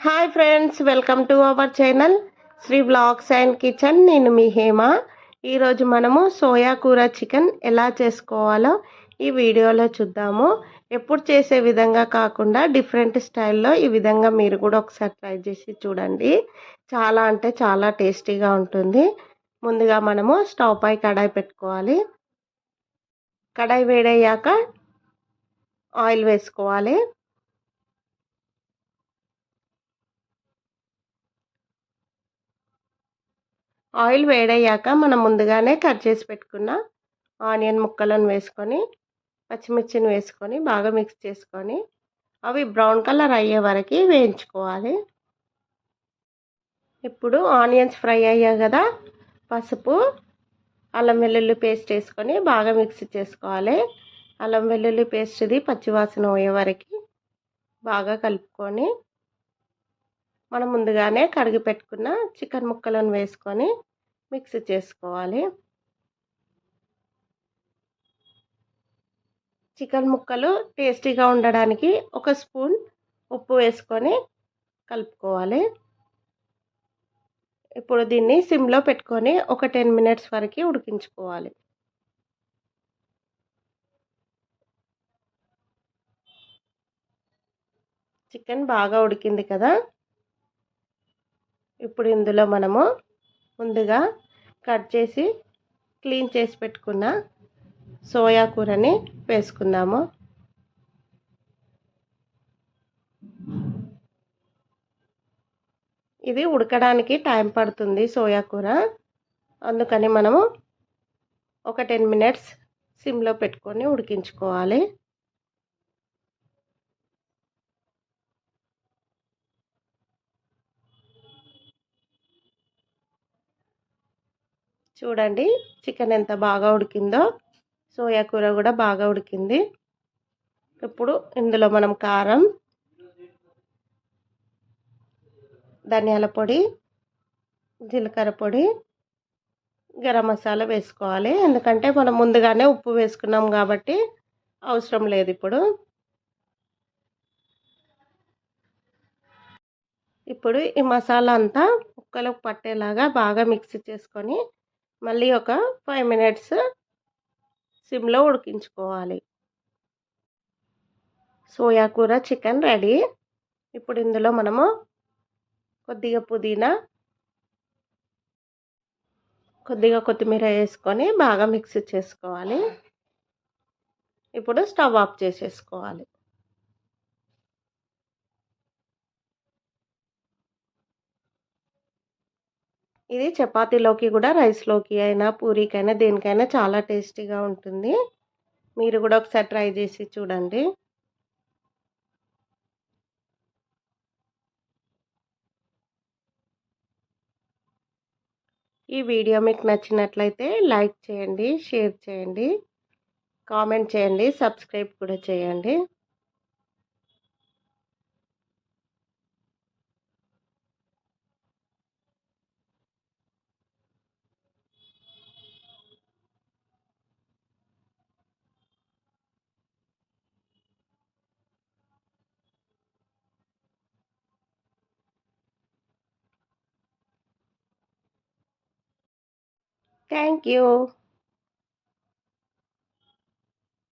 Hi friends welcome to our channel Sri blogs and kitchen నేను మీ హేమ. ఈరోజు మనము సోయా కూర చికెన్ ఎలా చేసుకోవాలో ఈ వీడియోలో చూద్దాము. ఎప్పుడు చేసే విధంగా కాకుండా డిఫరెంట్ స్టైల్లో ఈ విధంగా మీరు కూడా ఒకసారి ట్రై చేసి చూడండి. చాలా అంటే చాలా టేస్టీగా ఉంటుంది. ముందుగా మనము స్టవ్ పై కడాయి పెట్టుకోవాలి. కడాయి వేడయ్యాక ఆయిల్ వేసుకోవాలి. ఆయిల్ వేడయ్యాక మనం ముందుగానే కట్ చేసి పెట్టుకున్న ఆనియన్ ముక్కలను వేసుకొని పచ్చిమిర్చిని వేసుకొని బాగా మిక్స్ చేసుకొని అవి బ్రౌన్ కలర్ అయ్యే వరకు వేయించుకోవాలి. ఇప్పుడు ఆనియన్స్ ఫ్రై అయ్యాయి కదా పసుపు అల్లం వెల్లుల్లి పేస్ట్ వేసుకొని బాగా మిక్స్ చేసుకోవాలి. అల్లం వెల్లుల్లి పేస్ట్ది పచ్చివాసన పోయే వరకు బాగా కలుపుకొని మనం ముందుగానే కడిగి పెట్టుకున్న చికెన్ ముక్కలను వేసుకొని మిక్స్ చేసుకోవాలి. చికెన్ ముక్కలు టేస్టీగా ఉండడానికి ఒక స్పూన్ ఉప్పు వేసుకొని కలుపుకోవాలి. ఇప్పుడు దీన్ని సిమ్లో పెట్టుకొని ఒక టెన్ మినిట్స్ వరకు ఉడికించుకోవాలి. చికెన్ బాగా ఉడికింది కదా? ఇప్పుడు ఇందులో మనము ముందుగా కట్ చేసి క్లీన్ చేసి పెట్టుకున్న సోయా కూరని వేసుకుందాము. ఇది ఉడకడానికి టైం పడుతుంది సోయా కూర. అందుకని మనము ఒక టెన్ మినిట్స్ సిమ్లో పెట్టుకొని ఉడికించుకోవాలి. చూడండి చికెన్ ఎంత బాగా ఉడికిందో సోయా కూర కూడా బాగా ఉడికింది. ఇప్పుడు ఇందులో మనం కారం ధనియాల పొడి జీలకర్ర పొడి గరం మసాలా వేసుకోవాలి. ఎందుకంటే మనం ముందుగానే ఉప్పు వేసుకున్నాం కాబట్టి అవసరం లేదు ఇప్పుడు. ఇప్పుడు ఈ మసాలా అంతా ముక్కలకు పట్టేలాగా బాగా మిక్స్ చేసుకొని మళ్ళీ ఒక ఫైవ్ మినిట్స్ సిమ్లో ఉడికించుకోవాలి. సోయా కూర చికెన్ రెడీ. ఇప్పుడు ఇందులో మనము కొద్దిగా పుదీనా కొద్దిగా కొత్తిమీర వేసుకొని బాగా మిక్స్ చేసుకోవాలి. ఇప్పుడు స్టవ్ ఆఫ్ చేసేసుకోవాలి. ఇది చపాతీలోకి కూడా రైస్లోకి అయినా పూరీకైనా దేనికైనా చాలా టేస్టీగా ఉంటుంది. మీరు కూడా ఒకసారి ట్రై చేసి చూడండి. ఈ వీడియో మీకు నచ్చినట్లయితే లైక్ చేయండి షేర్ చేయండి కామెంట్ చేయండి సబ్స్క్రైబ్ కూడా చేయండి. Thank you.